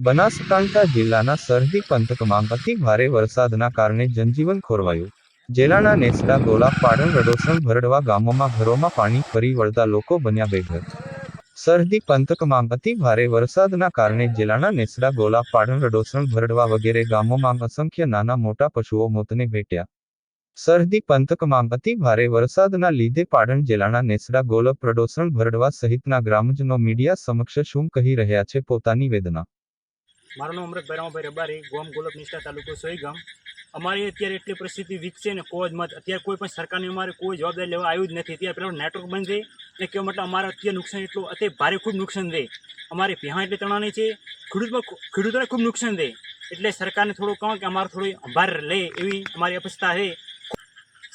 બનાસકાંઠા જિલ્લાના સરહદી પંથકમાં અતિ ભારે વરસાદના કારણે જનજીવન ખોરવાયું. જિલ્લાના નેસડા, ગોલા પાટણ રડોસણ ભરડવા ગામોમાં ઘરોમાં પાણી ફરી વળતા લોકો બન્યા બેઘર. સરહદી પંથકમાં અતિ ભારે વરસાદના કારણે જિલ્લાના નેસડા, ગોલા પાટણ રડોસણ ભરડવા વગેરે ગામોમાં અસંખ્ય નાના મોટા પશુઓ મોતને ભેટ્યા. સરહદી પંથકમાં અતિ ભારે વરસાદના લીધે પાટણ જિલ્લાના નેસડા ગોલપ પ્રડોસણ ભરડવા સહિતના ગ્રામજનો મીડિયા સમક્ષ શું કહી રહ્યા છે પોતાની વેદના? મારું નામ અમૃત રામભાઈ રબારી, ગોમ ગોલપ નિષ્ઠા તાલુકો સોઈગામ. અમારી અત્યારે એટલી પરિસ્થિતિ વિકસે ને કોઈ જ મત. અત્યારે કોઈ પણ સરકારની અમારે કોઈ જવાબદારી લેવા આવ્યું જ નથી. અત્યારે પેલા નેટવર્ક બંધ છે. ને કે મતલબ અમારે અત્યારે નુકસાન એટલું અત્યારે ભારે ખૂબ નુકસાન છે. અમારે ભેહા એટલે તણાની છે. ખેડૂતમાં ખેડૂતોને ખૂબ નુકસાન છે. એટલે સરકારને થોડું કહો કે અમારે થોડી ભાર લે એવી અમારી અપેક્ષા છે.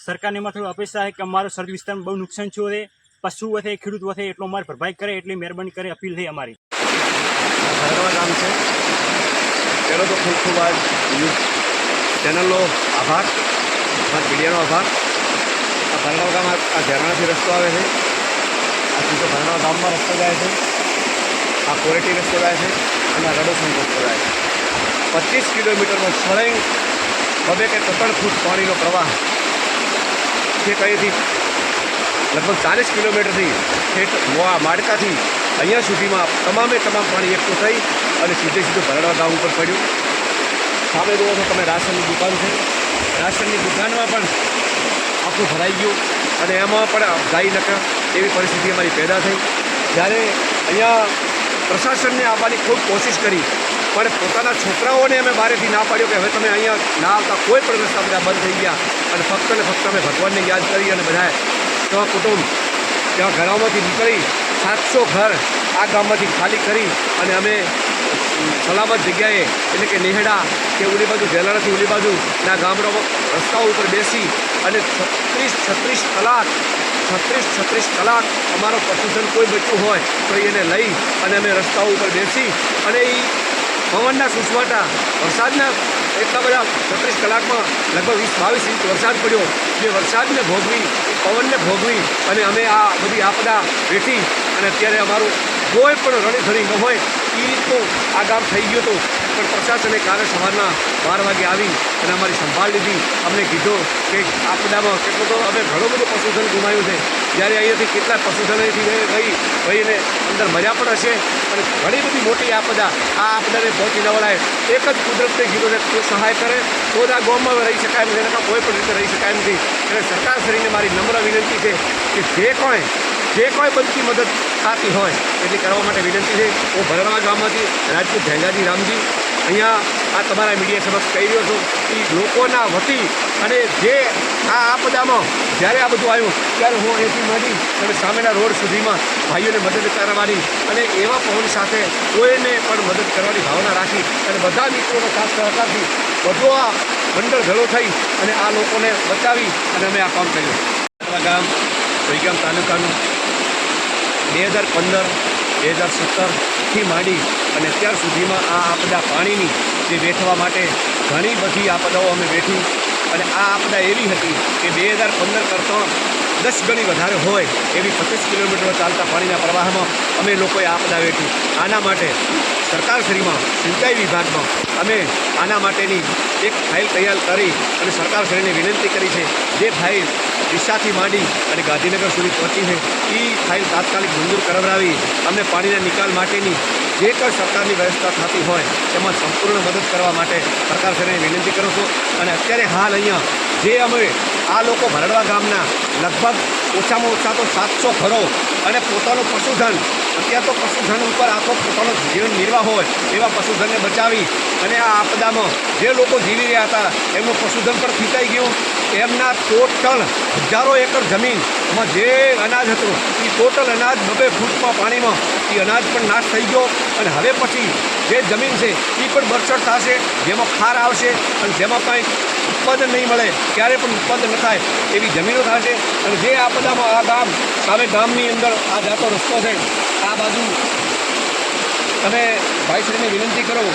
સરકારને એમાં થોડી અપેક્ષા છે કે અમારો સરહદ વિસ્તારમાં બહુ નુકસાન થયું છે. પશુ વધે, ખેડૂત વધે, એટલો અમારે ભરપાઈ કરે, એટલી મહેરબાની કરે, અપીલ થઈ અમારી. છે. પહેલો તો ખૂબ ખૂબ આ ન્યૂઝ ચેનલનો આભાર. અમારા મીડિયાનો આભાર. આ ભરણાવ ગામ આ ઝરણાથી રસ્તો આવે છે. આ સીધો ભરણાવ ગામમાં રસ્તો જાય છે. આ કોરેટી રસ્તો જાય છે. અને આ રડોસન રસ્તો જાય છે. પચીસ કિલોમીટરનો સળંગ બબે કે ત્રણ ફૂટ પાણીનો પ્રવાહ. જે કઈથી લગભગ ચાલીસ કિલોમીટરથી મોવા માડકાથી અહીંયા સુધીમાં તમામે તમામ પાણી એકઠું થઈ અને સીધે સીધું ભરડવા ગામ ઉપર પડ્યું. સામે જુઓ છો તમે રાશનની દુકાન છે. રાશનની દુકાનમાં પણ આખું ભરાઈ ગયું અને એમાં પણ ગાઈ નકા એવી પરિસ્થિતિ અમારી પેદા થઈ. જ્યારે અહીંયા પ્રશાસનને આવવાની ખૂબ કોશિશ કરી, પણ પોતાના છોકરાઓને અમે બહારેથી ના પાડ્યો કે હવે તમે અહીંયા ના આવતા કોઈ પણ રસ્તા બધા બંધ થઈ ગયા અને ફક્ત ને ફક્ત અમે ભગવાનને યાદ કરી અને બધાએ ત્યાં કુટુંબ. ત્યાં ઘરોમાંથી નીકળી સાતસો ઘર આ ગામમાંથી ખાલી કરી અને અમે સલામત જગ્યાએ એટલે કે નેહડા કે ઉલી બાજુ જેલાણાથી ઉલી બાજુ ના ગામડામાં રસ્તાઓ ઉપર બેસી અને છત્રીસ છત્રીસ કલાક, છત્રીસ છત્રીસ કલાક અમારો પશુધન કોઈ બચ્યું હોય તો એને લઈ અને અમે રસ્તાઓ ઉપર બેસી અને એ પવનના સુસવાટા વરસાદના એટલા બધા છત્રીસ કલાકમાં લગભગ વીસ બાવીસ ઇંચ વરસાદ પડ્યો. જે વરસાદને ભોગવી પવનને ભોગવી અને અમે આ બધી આપદા વેઠી અને અત્યારે અમારું કોઈ પણ રણીધણી ન હોય એ રીતનું આ ગામ થઈ ગયું હતું. પણ પ્રશાસને કાલે સવારના બાર વાગે આવી અને અમારી સંભાળ લીધી. અમને કીધું કે આપદામાં કેટલું તો, અમે ઘણું બધું પશુધન ગુમાયું છે. જ્યારે અહીંયાથી કેટલા પશુધન અહીંથી ગઈ ગઈને અંદર મજા પણ હશે. અને ઘણી બધી મોટી આપદા આ આપદાને પહોંચી ન વળાય એક જ કુદરતને કીધું છે, તું સહાય કરે, તો જ આ ગામમાં રહી શકાય નથી એના કોઈ પણ રીતે રહી શકાય નથી. એટલે સરકાર શ્રીને મારી નમ્ર વિનંતી છે કે જે કોઈ જે કોઈ બનતી મદદ થતી હોય, એટલી કરવા માટે વિનંતી છે. હું ભરણવા ગામમાંથી રાજપૂત ભેંગાજી રામજી. અહીંયા આ તમારા મીડિયા સમક્ષ કહી રહ્યો છું કે લોકોના વતી અને જે આ આપદામાં જ્યારે આ બધું આવ્યું, ત્યારે હું અહીંથી માંડી અને સામેના રોડ સુધીમાં ભાઈઓને મદદ કરવાની અને એવા પવન સાથે કોઈને પણ મદદ કરવાની ભાવના રાખી અને બધા મિત્રોનો ખાસ સહકારથી બધો આ મંડળ ભેળો થઈ અને આ લોકોને બચાવી અને અમે આ કામ કર્યું. ગામ સોઈગામ તાલુકાનું બે હજાર પંદર, બે હજાર સત્તરથી માંડી અને અત્યાર સુધીમાં આ આપદા પાણીની જે વેઠવા માટે ઘણી બધી આપદાઓ અમે વેઠી અને આ આપદા એવી હતી કે બે હજાર પંદર કરતાં દસ ગણી વધારે હોય એવી પચીસ કિલોમીટર ચાલતા પાણીના પ્રવાહમાં અમે લોકોએ આપદા વેઠી આના માટે સરકારશ્રીમાં સિંચાઈ વિભાગમાં અમે આના માટેની એક ફાઇલ તૈયાર કરી અને સરકારશ્રીને વિનંતી કરી છે. જે ફાઇલ ડીસાથી માંડી અને ગાંધીનગર સુધી પહોંચીને એ ફાઇલ તાત્કાલિક મંજૂર કરાવડાવી. અમને પાણીના નિકાલ માટેની જે કંઈ સરકારની વ્યવસ્થા થતી હોય, તેમાં સંપૂર્ણ મદદ કરવા માટે સરકારશ્રીને વિનંતી કરું છું. અને અત્યારે હાલ અહીંયા જે અમે આ લોકો ભરડવા ગામના લગભગ ઓછામાં ઓછા તો સાતસો ઘરો અને પોતાનું પશુધન, અત્યારે તો પશુધન ઉપર આખો પોતાનો જીવન નિર્વાહ હોય, એવા પશુધનને બચાવી અને આ આપદામાં જે લોકો જીવી રહ્યા હતા, એમનું પશુધન પણ ફીટાઈ ગયું. એમના ટોટલ હજારો એકર જમીન એમાં જે અનાજ હતું એ ટોટલ અનાજ બબે ફૂટમાં પાણીમાં એ અનાજ પણ નાશ થઈ ગયો અને હવે પછી જે જમીન છે એ પણ બરછટ થશે, જેમાં ખાર આવશે અને જેમાં કંઈ ઉત્પાદન નહીં મળે, ક્યારે પણ ઉત્પાદન ન થાય એવી જમીનો થશે. અને જે આપદામાં આ ગામ, સામે ગામની અંદર આ જાતો રસ્તો છે, આ બાજુ તમે ભાઈશ્રીને વિનંતી કરો,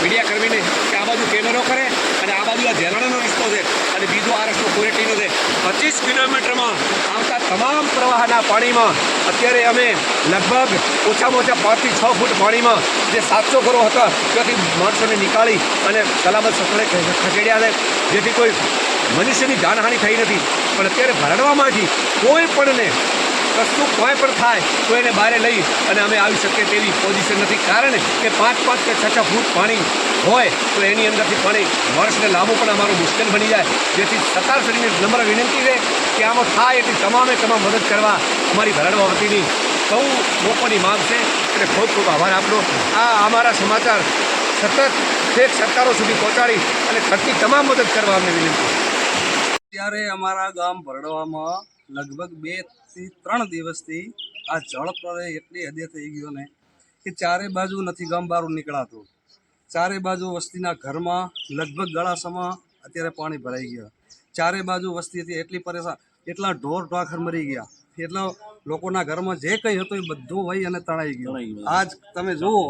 મીડિયા કર્મીને કે આ બાજુ કેમેરો કરે. અને આ બાજુ આ ઝેલાણાનો રસ્તો છે અને બીજો આ રસ્તો કોરેટીનો છે. પચીસ કિલોમીટરમાં આવતા તમામ પ્રવાહના પાણીમાં અત્યારે અમે લગભગ ઓછામાં ઓછા પાંચથી છ ફૂટ પાણીમાં જે સાતસો ઘરો હતા, ત્યાંથી માણસોને નીકાળી અને સલામત ખસે- ખસેડ્યા છે જેથી કોઈ મનુષ્યની જાનહાનિ થઈ નથી. પણ અત્યારે ભરડવામાંથી કોઈ પણને કશું કોઈ પણ થાય, તો એને બહાર લઈ અને અમે આવી શકીએ તેવી પોઝિશન નથી. કારણ કે પાંચ પાંચ કે છ છ ફૂટ પાણી હોય, તો એની અંદરથી પાણી વર્ષને લાંબુ પણ અમારું મુશ્કેલ બની જાય. જેથી સરકારશ્રીને નમ્ર વિનંતી છે કે આમાં થાય એટલી તમામે તમામ મદદ કરવા અમારી ભરડવા વતીની સૌ લોકોની માંગ છે. એટલે ખૂબ ખૂબ આભાર આપનો. આ અમારા સમાચાર સતત છેક સરકારો સુધી પહોંચાડી અને ખર્ચી તમામ મદદ કરવા અમને વિનંતી. ત્યારે અમારા ગામ ભરડવામાં લગભગ બેથી ત્રણ દિવસથી આ જળ પ્રલય એટલી હદે થઈ ગયો ને કે ચારે બાજુ નથી ગામ બહાર નીકળાતું. ચારે બાજુ વસ્તીના ઘરમાં લગભગ ગળાસમાં અત્યારે પાણી ભરાઈ ગયા. ચારે બાજુ વસ્તી હતી એટલી પરેશાન એટલા ઢોર ઢોખર મરી ગયા. એટલા લોકોના ઘરમાં જે કંઈ હતું એ બધું વહી અને તણાઈ ગયું. આજ તમે જુઓ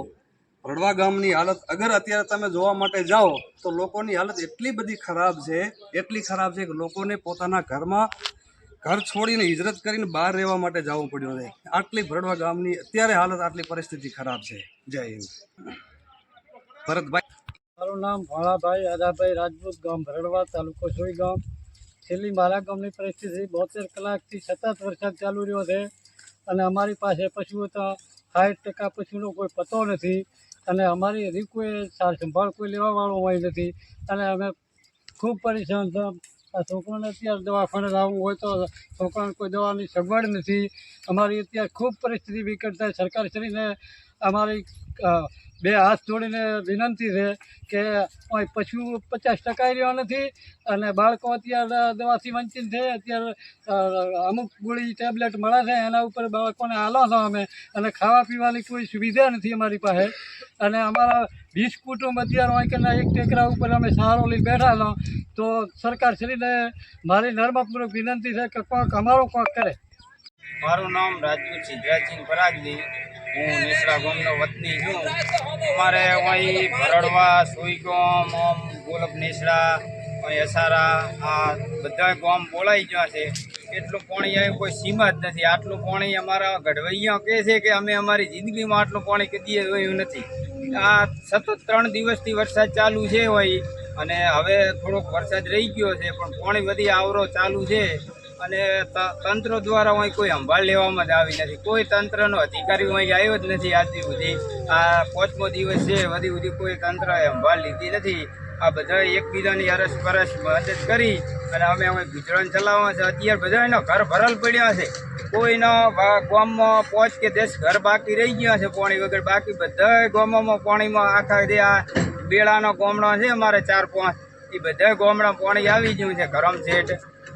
રડવા ગામની હાલત. અગર અત્યારે તમે જોવા માટે જાઓ તો લોકોની હાલત એટલી બધી ખરાબ છે એટલી ખરાબ છે કે લોકોને પોતાના ઘરમાં ઘર છોડીને હિજરત કરીને બહાર રહેવા માટે જવું પડ્યું છે આટલી ભરડવા ગામની અત્યારે હાલત, આટલી પરિસ્થિતિ ખરાબ છે. જય હિન્દ. ભરતભાઈ. મારું નામ ભાણાભાઈ આદાભાઈ રાજપૂત ગામ ભરડવા તાલુકો સોઈ ગામ. છેલ્લી મારા ગામની પરિસ્થિતિ બોતેર કલાકથી સતત વરસાદ ચાલુ રહ્યો છે અને અમારી પાસે પશુઓ તો સાઠ ટકા પશુનો કોઈ પતો નથી અને અમારી હજી સાર સંભાળ કોઈ લેવાવાળો હોય નથી અને અમે ખૂબ પરેશાન આ છોકરાને અત્યારે દવાખાને લાવવું હોય તો છોકરાને કોઈ દવાની સગવડ નથી. અમારી અત્યારે ખૂબ પરિસ્થિતિ વિકટ થાય. સરકારશ્રીને અમારી બે હાથ જોડીને વિનંતી છે કે અહીં પશુ પચાસ ટકા રહ્યો નથી અને બાળકો અત્યારે દવાથી વંચિત છે. અત્યારે અમુક ગોળી ટેબ્લેટ મળે છે એના ઉપર બાળકોને હાલો છો અમે અને ખાવા પીવાની કોઈ સુવિધા નથી અમારી પાસે. અને અમારા વીસ કુટુંબ અત્યારે હોય કે એક ટેકરા ઉપર અમે સહારો લઈ બેઠા છો, તો સરકારશ્રીને મારી નર્મપૂર્વક વિનંતી છે કે કોઈક અમારો કોઈક કરે. મારું નામ રાજુ સિદ્ધરાજસિંહ પરાગજી. હું નેસરા ગામનો વતની છું. અમારે અહીં ભરડવા, સુઈગામ ઓમ ગોલક નેસડા અહીં અસારા, આ બધા ગામ બોલાઈ ગયા છે. એટલું પાણી અહીં કોઈ સીમા જ નથી. આટલું પાણી અમારા ગઢવૈયા કહે છે કે અમે અમારી જિંદગીમાં આટલું પાણી કદીએ જોયું નથી. આ સતત ત્રણ દિવસથી વરસાદ ચાલુ છે હોય અને હવે થોડોક વરસાદ રહી ગયો છે, પણ પાણી બધી આવરો ચાલુ છે. અને તંત્ર દ્વારા અહીં કોઈ સંભાળ લેવામાં જ આવી નથી. કોઈ તંત્રનો અધિકારી અહીં આવ્યો જ નથી આજ સુધી. આ પાંચમો દિવસ છે, હજી સુધી કોઈ તંત્રએ સંભાળ લીધી નથી. આ બધા એકબીજાની અરસ પરસ મદદ કરી અને અમે અમે ગુજરાન ચલાવવા છે. અત્યારે બધા એના ઘર ભરલ પડ્યા છે. કોઈનો ગામમાં પાંચ કે દસ ઘર બાકી રહી ગયા છે પાણી વગર. બાકી બધા ગામોમાં પાણીમાં આખા જે આ બેડાનો ગામડા છે, અમારે ચાર પાંચ, એ બધા ગામડા પાણી આવી ગયું છે. ગરમ શેઠ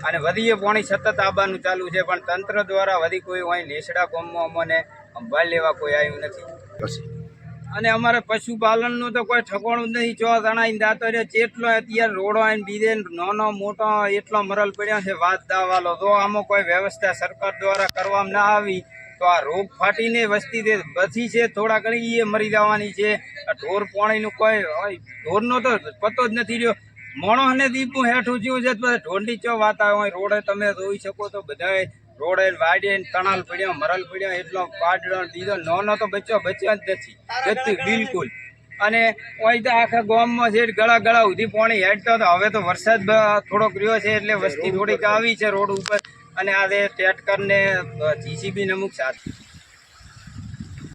અને વધીએ પાણી સતત આવવાનું ચાલુ છે પણ તંત્ર દ્વારા વધી કોઈ અહીં લેસડા કોમમાં અમને સંભાળ લેવા કોઈ આવ્યું નથી. અને અમારે પશુપાલનનું તો કોઈ ઠકોણું જ નહીં ચો તણાઈને દાતો રહ્યો ચેટલો અત્યારે રોડો આવીને બીજે નાનો મોટો એટલો મરલ પડ્યો છે વાત દાવાલો. તો આમાં કોઈ વ્યવસ્થા સરકાર દ્વારા કરવામાં ના આવી તો આ રોગ ફાટીને વસ્તી તે બચી છે થોડા ઘણી એ મરી જવાની છે. આ ઢોર પાણીનું કોઈ ઢોરનો તો પતો જ નથી રહ્યો. માણસને દીપું હેઠું જેવું છે ઢોંડી ચો વાત આવે રોડે તમે જોઈ શકો તો બધાય રોડે વાડીએ તણાલ પડ્યા મરલ પડ્યા એટલો પાડડો દીધો નો નાનો તો બચ્ચો બચ્યા જ નથી. જતી બિલકુલ. અને ઓય તો આખા ગામમાં છે ગળા ગળા સુધી પાણી હેડતો તો હવે તો વરસાદ થોડોક રહ્યો છે એટલે વસ્તી થોડીક આવી છે રોડ ઉપર. અને આજે ટેટકર ને જીસીબી ને અમુક સાથ